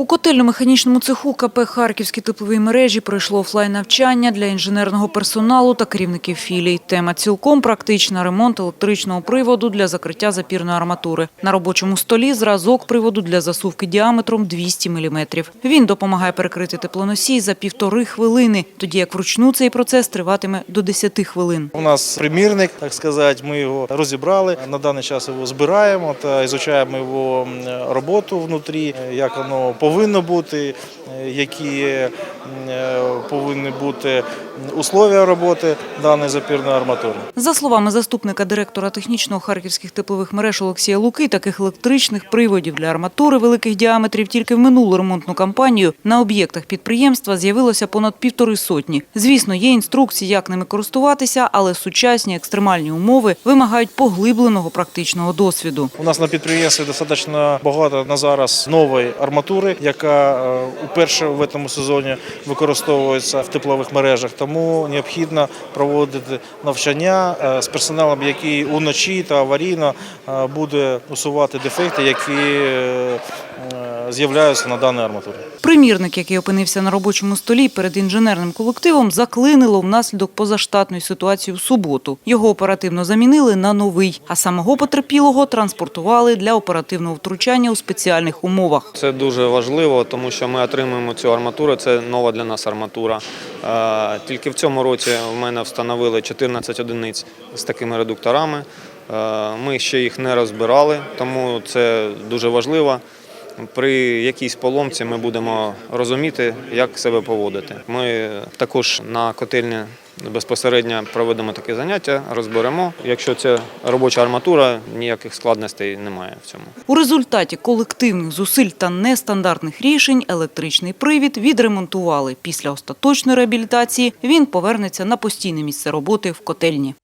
У котельно-механічному цеху КП «Харківські теплові мережі» пройшло офлайн-навчання для інженерного персоналу та керівників філій. Тема цілком практична – ремонт електричного приводу для закриття запірної арматури. На робочому столі зразок приводу для засувки діаметром 200 мм. Він допомагає перекрити теплоносій за півтори хвилини, тоді як вручну цей процес триватиме до 10 хвилин. У нас примірник, так сказати, ми його розібрали. На даний час його збираємо та ізучаємо його роботу внутрі, як воно повинно бути, е, які е, повинні бути условия роботи даної запірної арматури. За словами заступника директора технічного харківських теплових мереж Олексія Луки, таких електричних приводів для арматури великих діаметрів тільки в минулу ремонтну кампанію на об'єктах підприємства з'явилося понад півтори сотні. Звісно, є інструкції, як ними користуватися, але сучасні екстремальні умови вимагають поглибленого практичного досвіду. У нас на підприємстві достатньо багато на зараз нової арматури, яка е, уперше в цьому сезоні використовується в теплових мережах. Тому необхідно проводити навчання е, з персоналом, який уночі та аварійно е, буде усувати дефекти, які з'являються на даній арматурі. Примірник, який опинився на робочому столі перед інженерним колективом, заклинило внаслідок позаштатної ситуації в суботу. Його оперативно замінили на новий, а самого потерпілого транспортували для оперативного втручання у спеціальних умовах. Це дуже важливо, тому що ми отримуємо цю арматуру. Це нова для нас арматура. Е, Тільки в цьому році в мене встановили 14 одиниць з такими редукторами. Е, Ми ще їх не розбирали, тому це дуже важливо. При якійсь поломці ми будемо розуміти, як себе поводити. Ми також на котельні безпосередньо проведемо такі заняття, розберемо. Якщо це робоча арматура, ніяких складностей немає в цьому. У результаті колективних зусиль та нестандартних рішень електричний привід відремонтували. Після остаточної реабілітації він повернеться на постійне місце роботи в котельні.